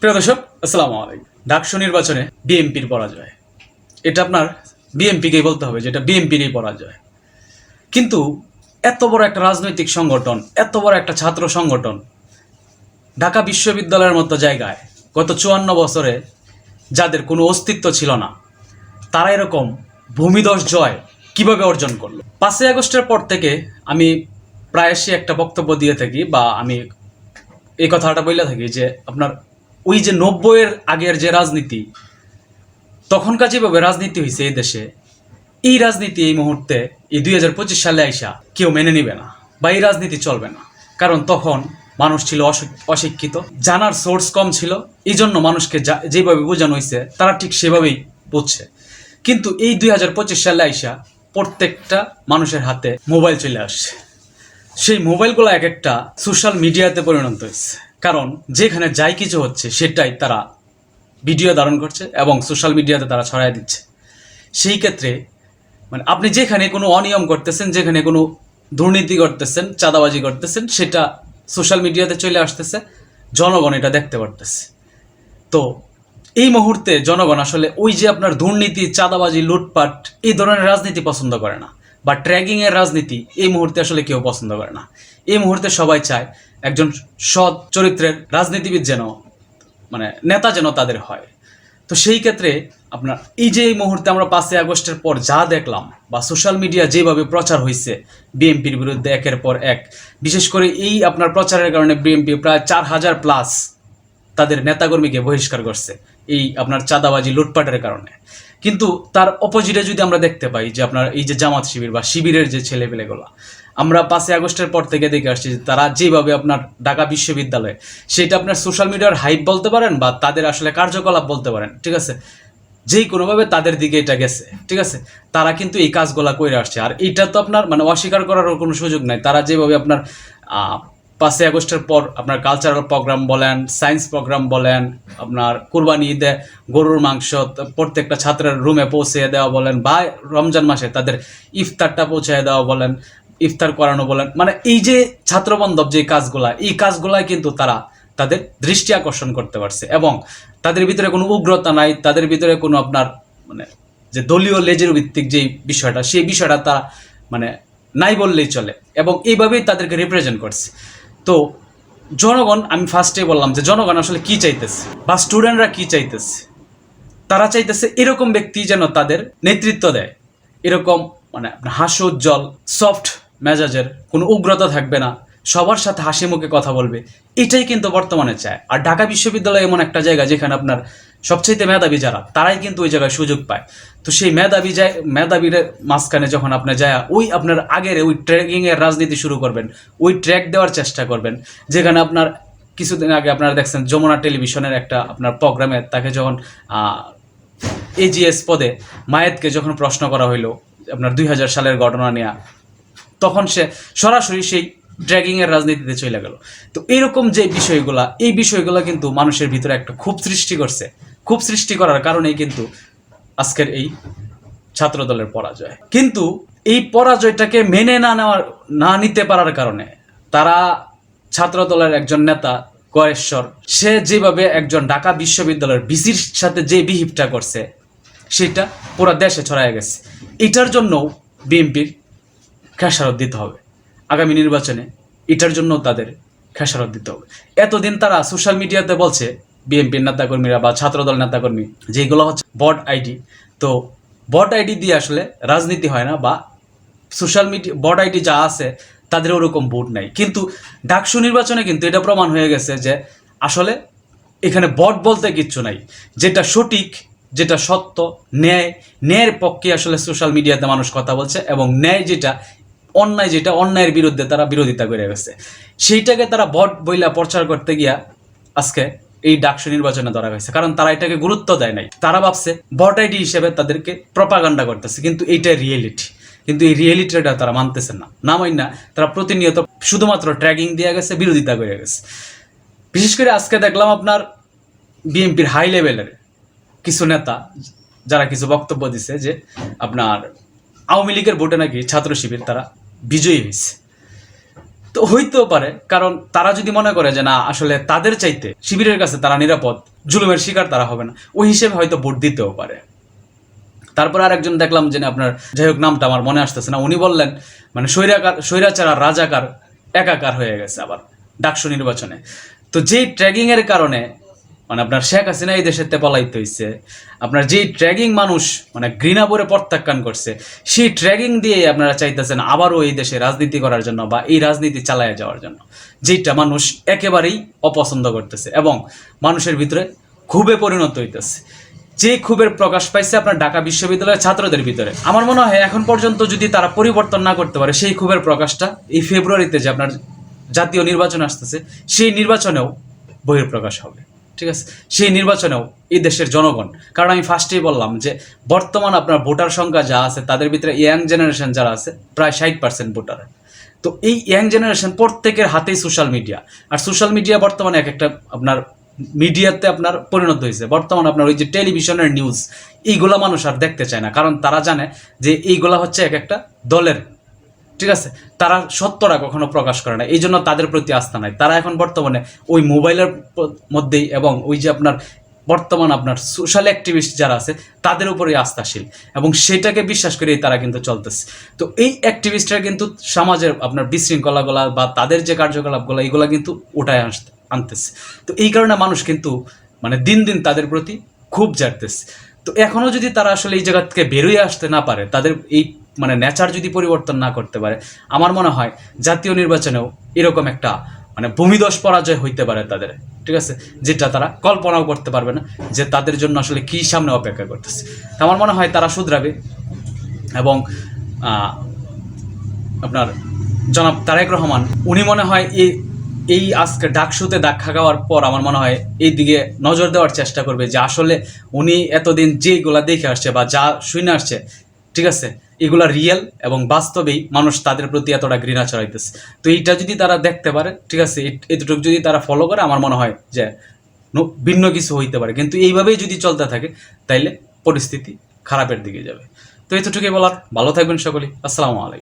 প্রিয় দর্শক, আসসালামু আলাইকুম। ডাকসু নির্বাচনে বিএনপির পরাজয়। এটা আপনার বিএনপিকেই বলতে হবে যেটা বিএনপিরই পরাজয়। কিন্তু এত বড় একটা রাজনৈতিক সংগঠন, এত বড় একটা ছাত্র সংগঠন ঢাকা বিশ্ববিদ্যালয়ের মতো জায়গায় গত চুয়ান্ন বছরে যাদের কোনো অস্তিত্ব ছিল না, তারা এরকম ভূমিদশ জয় কীভাবে অর্জন করল? পাঁচই আগস্টের পর থেকে আমি প্রায়শই একটা বক্তব্য দিয়ে থাকি বা আমি এই কথাটা বলে থাকি যে আপনার ওই যে নব্বইয়ের আগের যে রাজনীতি, তখনকার যেভাবে রাজনীতি হয়েছে এই দেশে, এই রাজনীতি এই মুহূর্তে, এই দুই হাজার পঁচিশ সালে আইসা কেউ মেনে নিবে না বা এই রাজনীতি চলবে না। কারণ তখন মানুষ ছিল অশি- অশিক্ষিত, জানার সোর্স কম ছিল, এই জন্য মানুষকে যেভাবে বোঝানো হয়েছে তারা ঠিক সেভাবেই বুঝছে। কিন্তু এই দুই হাজার পঁচিশ সালে আইসা প্রত্যেকটা মানুষের হাতে মোবাইল চলে আসছে। সেই মোবাইলগুলো এক একটা সোশ্যাল মিডিয়াতে পরিণত হয়েছে কারণ যেখানে যাই কিছু হচ্ছে, সেটাই তারা ভিডিও ধারণ করছে এবং সোশ্যাল মিডিয়াতে তারা ছড়াই দিচ্ছে। সেই ক্ষেত্রে মানে আপনি যেখানে কোনো অনিয়ম করতেছেন, যেখানে কোনো দুর্নীতি করতেছেন, চাঁদাবাজি করতেছেন, সেটা সোশ্যাল মিডিয়াতে চলে আসতেছে, জনগণ এটা দেখতে পারতেছে। তো এই মুহূর্তে জনগণ আসলে ওই যে আপনার দুর্নীতি, চাঁদাবাজি, লুটপাট, এই ধরনের রাজনীতি পছন্দ করে না। বা ট্র্যাগিং এর রাজনীতি এই মুহূর্তে আসলে কেউ পছন্দ করে না। এই মুহূর্তে সবাই চায় একজন সৎ চরিত্রের রাজনীতিবিদ যেন মানে নেতা যেন তাদের হয়। তো সেই ক্ষেত্রে আপনার এই যে এই মুহূর্তে আমরা পাঁচই আগস্টের পর যা দেখলাম বা সোশ্যাল মিডিয়া যেভাবে প্রচার হয়েছে বিএনপির বিরুদ্ধে একের পর এক, বিশেষ করে এই আপনার প্রচারের কারণে বিএনপি প্রায় চার হাজার প্লাস তাদের নেতাকর্মীকে বহিষ্কার করছে এই আপনার চাঁদাবাজি, লুটপাটের কারণে। কিন্তু তার অপোজিটে যদি আমরা দেখতে পাই যে আপনার এই যে জামাত শিবির বা শিবিরের যে ছেলেপেলেগুলো, আমরা পাঁচই আগস্টের পর থেকে দেখে আসছি যে তারা যেভাবে আপনার ঢাকা বিশ্ববিদ্যালয়ে, সেটা আপনার সোশ্যাল মিডিয়ার হাইপ বলতে পারেন বা তাদের আসলে কার্যকলাপ বলতে পারেন, ঠিক আছে? যেই কোনোভাবে তাদের দিকে এটা গেছে, ঠিক আছে? তারা কিন্তু এই কাজগুলা করে আসছে। আর এইটা তো আপনার মানে অস্বীকার করারও কোনো সুযোগ নাই। তারা যেভাবে আপনার পাঁচই আগস্টের পর আপনার কালচারাল প্রোগ্রাম বলেন সায়েন্স প্রোগ্রাম বলেন, আপনার কুরবানি ঈদে গরুর মাংস প্রত্যেকটা ছাত্রের রুমে পৌঁছে দেওয়া বলেন বা রমজান মাসে তাদের ইফতারটা পৌঁছে দেওয়া বলেন, ইফতার করানো বলেন। মানে এই যে ছাত্রবান্ধব যে কাজগুলা, এই কাজগুলাই কিন্তু তারা তাদের দৃষ্টি আকর্ষণ করতে পারছে এবং তাদের ভিতরে কোনো উগ্রতা নাই, তাদের ভিতরে কোনো আপনার মানে যে দলীয় লেজের ভিত্তিক যে বিষয়টা, সেই বিষয়টা তারা মানে নাই বললেই চলে এবং এইভাবেই তাদেরকে রিপ্রেজেন্ট করছে। তো জনগণ, আমি ফার্স্টে বললাম যে জনগণ আসলে কি চাইতেছে? বা স্টুডেন্টরা কি চাইতেছে? তারা চাইতেছে এরকম ব্যক্তি যেন তাদের নেতৃত্ব দেয়। এরকম মানে হাস্যোজ্জ্বল সফট মেজাজের কোনো উগ্রতা থাকবে না। সবার সাথে হাসি মুখে কথা বলবে। এটাই কিন্তু বর্তমানে চায়। আর ঢাকা বিশ্ববিদ্যালয় এমন একটা জায়গা যেখানে আপনার সবচাইতে মেধাবী যারা, তারাই কিন্তু ওই জায়গায় সুযোগ পায়। তো সেই মেধাবী যায়, মেধাবীর মাঝখানে যখন আপনি যায়, ওই আপনার আগের ওই ট্রেকিংয়ের রাজনীতি শুরু করবেন, ওই ট্র্যাক দেওয়ার চেষ্টা করবেন, যেখানে আপনার কিছুদিন আগে আপনারা দেখছেন যমুনা টেলিভিশনের একটা আপনার প্রোগ্রামে তাকে যখন এজিএস পদে মায়েতকে যখন প্রশ্ন করা হইল, আপনার দুই হাজার সালের ঘটনা নেয়া, তখন সে সরাসরি সেই ড্র্যাগিংয়ের রাজনীতিতে চলে গেল। তো এরকম যে বিষয়গুলা, এই বিষয়গুলো কিন্তু মানুষের ভিতরে একটা খুব সৃষ্টি করছে। খুব সৃষ্টি করার কারণেই কিন্তু আজকের এই ছাত্রদলের পরাজয়। কিন্তু এই পরাজয়টাকে মেনে না নেওয়ার, না নিতে পারার কারণে তারা ছাত্রদলের একজন নেতা কয়েশ্বর সে যেভাবে একজন ঢাকা বিশ্ববিদ্যালয়ের বিসির সাথে যে বিহিপটা করছে, সেটা পুরো দেশে ছড়ায় গেছে। এটার জন্য বিএনপির খেসারত দিতে হবে। আগামী নির্বাচনে এটার জন্য তাদের খেসারত দিতে হবে। এতদিন তারা সোশ্যাল মিডিয়াতে বলছে বিএনপির নেতাকর্মীরা বা ছাত্রদল নেতাকর্মী, যেগুলো হচ্ছে বট আইডি, তো বট আইডি দিয়ে আসলে রাজনীতি হয় না বা সোশ্যাল মিডিয়া বট আইডি যা আছে, তাদের ওরকম ভোট নাই। কিন্তু ডাকসু নির্বাচনে কিন্তু এটা প্রমাণ হয়ে গেছে যে আসলে এখানে বট বলতে কিচ্ছু নাই। যেটা সঠিক, যেটা সত্য, ন্যায়, ন্যায়ের পক্ষে আসলে সোশ্যাল মিডিয়াতে মানুষ কথা বলছে এবং ন্যায় যেটা অন্যায় যেটা, অন্যায়ের বিরুদ্ধে তারা বিরোধিতা করে গেছে। সেইটাকে তারা বট বইলা প্রচার করতে গিয়া আজকে এই ডাকসু নির্বাচনে ধরা হয়েছে। কারণ তারা এটাকে গুরুত্ব দেয় নাই। তারা ভাবছে বট আইডি হিসেবে তাদেরকে প্রপাগান্ডা করতেছে। কিন্তু এইটাই রিয়েলিটি কিন্তু এই রিয়েলিটিটা তারা মানতেছে না। না মাই না তারা প্রতিনিয়ত শুধুমাত্র ট্র্যাকিং দিয়ে গেছে, বিরোধিতা করে গেছে। বিশেষ করে আজকে দেখলাম আপনার বিএনপির হাই লেভেলের কিছু নেতা, যারা কিছু বক্তব্য দিছে যে আপনার আওয়ামী লীগের ভোটে নাকি ছাত্র শিবির তারা বিজয়ী হয়েছে তো হইতেও পারে, কারণ তারা যদি মনে করে যে না, আসলে তাদের চাইতে শিবিরের কাছে তারা নিরাপদ, জুলুমের শিকার তারা হবে না। ওই হিসেবে হয়তো ভোট দিতেও পারে। তারপর আরেকজন দেখলাম যে আপনার যাই হোক, নামটা আমার মনে আসতেছে না। উনি বললেন মানে স্বৈরাকার, স্বৈরাচার আর রাজাকার, একাকার হয়ে গেছে আবার ডাকসু নির্বাচনে। তো যেই ট্র্যাগিং এর কারণে মানে আপনার শেখ হাসিনা এই দেশেতে পলাইতে হইছে। আপনার যেই ট্র্যাগিং মানুষ মানে ঘৃণা প্রত্যাখ্যান করছে, সেই ট্র্যাগিং দিয়ে আপনারা চাইতেছেন আবারও এই দেশে রাজনীতি করার জন্য বা এই রাজনীতি চালায় যাওয়ার জন্য। যেটা মানুষ একেবারেই অপছন্দ করতেছে এবং মানুষের ভিতরে খুবই পরিণত হইতেছে। যে ক্ষোভের প্রকাশ পাইছে আপনার ঢাকা বিশ্ববিদ্যালয়ের ছাত্রদের ভিতরে। আমার মনে হয় এখন পর্যন্ত যদি তারা পরিবর্তন না করতে পারে, সেই ক্ষোভের প্রকাশটা এই ফেব্রুয়ারিতে যে আপনার জাতীয় নির্বাচন আসতেছে, সেই নির্বাচনেও বহির্প্রকাশ হবে। ঠিক আছে? সেই নির্বাচনেও এই দেশের জনগণ। কারণ আমি ফার্স্টেই বললাম যে, বর্তমান আপনার ভোটার সংখ্যা যা আছে, তাদের ভিতরে ইয়াং জেনারেশন যারা আছে, প্রায় ষাট পার্সেন্ট ভোটার। তো এই ইয়াং জেনারেশন প্রত্যেকের হাতেই সোশ্যাল মিডিয়া আর সোশ্যাল মিডিয়া বর্তমানে এক একটা আপনার মিডিয়াতে আপনার পরিণত হয়েছে। বর্তমান আপনার ওই যে টেলিভিশনের নিউজ এইগুলা মানুষ আর দেখতে চায় না। কারণ তারা জানে যে, এইগুলা হচ্ছে এক একটা দলের ঠিক আছে? তারা সত্যটা কখনো প্রকাশ করে না। এই জন্য তাদের প্রতি আস্থা নাই। তারা এখন বর্তমানে ওই মোবাইলের মধ্যেই এবং ওই যে আপনার বর্তমান আপনার সোশ্যাল অ্যাক্টিভিস্ট যারা আছে, তাদের উপরেই আস্থাশীল। এবং সেটাকে বিশ্বাস করেই তারা কিন্তু চলতেছে। তো এই অ্যাক্টিভিস্টরা কিন্তু সমাজের আপনার বিশৃঙ্খলাগুলা বা তাদের যে কার্যকলাপগুলো এইগুলা কিন্তু ওটায় আসতে আনতেছে। তো এই কারণে মানুষ কিন্তু মানে দিন দিন তাদের প্রতি খুব জারতেছে তো এখনও যদি তারা আসলে এই জায়গা থেকে বেরোয় আসতে না পারে, তাদের এই মানে নেচার যদি পরিবর্তন না করতে পারে, আমার মনে হয় জাতীয় নির্বাচনেও এরকম একটা মানে ভূমিদশ পরাজয় হইতে পারে তাদের, ঠিক আছে? যেটা তারা কল্পনাও করতে পারবে না যে তাদের জন্য আসলে কি সামনে অপেক্ষা করতেছে। আমার মনে হয় তারা শুধরাবে এবং আপনার জনাব তারেক রহমান, উনি মনে হয় এই এই আজকে ডাকসুতে দেখা খাওয়ার পর আমার মনে হয় এই দিকে নজর দেওয়ার চেষ্টা করবে যে আসলে উনি এতদিন যেগুলা দেখে আসছে বা যা শুনে আসছে, ঠিক আছে? এগুলা রিয়েল এবং বাস্তবেই মানুষ তাদের প্রতি এতটা ঘৃণা চড়াইতেছে তো এইটা যদি তারা দেখতে পারে, ঠিক আছে এতটুকু যদি তারা ফলো করে, আমার মনে হয় যে ভিন্ন কিছু হইতে পারে। কিন্তু এইভাবেই যদি চলতে থাকে, তাইলে পরিস্থিতি খারাপের দিকে যাবে। তো এতটুকুই বলার। ভালো থাকবেন সকলেই। আসসালামু আলাইকুম।